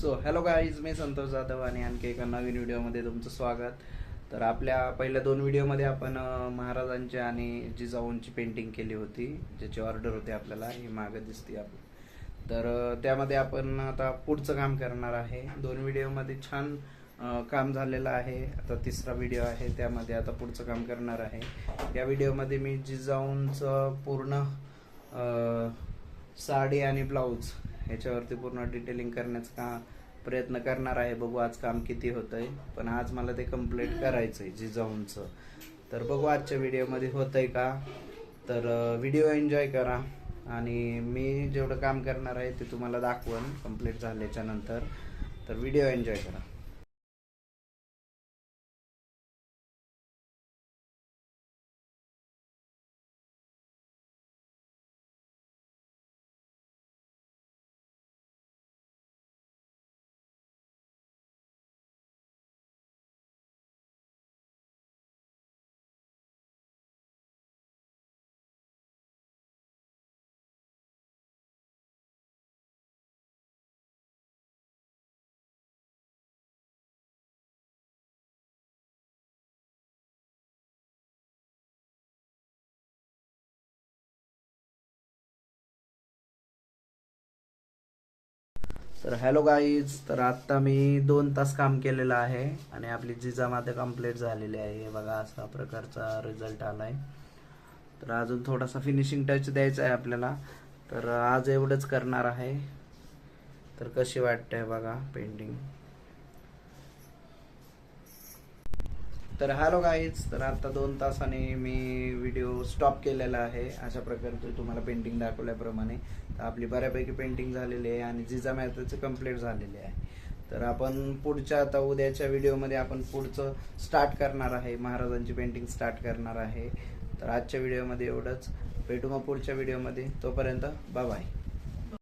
So hello guys मी संतोष जाधव आणि आणखी एका नवीन व्हिडिओमध्ये तुमचं स्वागत. तर आपल्या पहिल्या दोन व्हिडिओमध्ये आपण महाराजांची आणि जिजाऊंची पेंटिंग केली होती ज्याची ऑर्डर होती आपल्याला ही मागं दिसते आपली. तर त्यामध्ये आपण आता पुढचं काम करणार आहे. दोन व्हिडिओमध्ये छान काम झालेलं आहे. आता तिसरा व्हिडिओ आहे त्यामध्ये आता पुढचं काम करणार आहे. या व्हिडिओमध्ये मी जिजाऊंचं पूर्ण साडी आणि ब्लाऊज ह्याच्यावरती पूर्ण डिटेलिंग करण्याचा का प्रयत्न करणार आहे बघू आज काम किती होतंय. पण आज मला ते कंप्लीट करायचंय जिजाऊंचं. तर बघू आजच्या व्हिडिओमध्ये होतंय का? तर व्हिडिओ एन्जॉय करा. आणि मी जेवढं काम करणार आहे ते तुम्हाला दाखवन. कंप्लीट झाल्याच्यानंतर. तर व्हिडिओ एन्जॉय करा. तर हॅलो गाईज तर आत्ता मी दोन तास काम केलेलं आहे आणि आपली जिजामध्ये कंप्लीट झालेली आहे. हे बघा असा प्रकारचा रिझल्ट आलाय. तर अजून थोडासा फिनिशिंग टच द्यायचा आहे आपल्याला. तर आज एवढंच करणार आहे. तर कशी वाटते बघा पेंटिंग तर हॅलो गाईज तर आता दोन तासाने मी व्हिडिओ स्टॉप केलेला आहे. अशा प्रकारचं तुम्हाला पेंटिंग दाखवल्याप्रमाणे. तर आपली बऱ्यापैकी पेंटिंग झालेली आहे आणि जिजा मॅथचं कंप्लीट झालेली आहे. तर आपण पुढच्या आता उद्याच्या व्हिडिओमध्ये आपण पुढचं स्टार्ट करणार आहे. महाराजांची पेंटिंग स्टार्ट करणार आहे. तर आजच्या व्हिडिओमध्ये एवढंच. भेटू मग पुढच्या व्हिडिओमध्ये तोपर्यंत बाय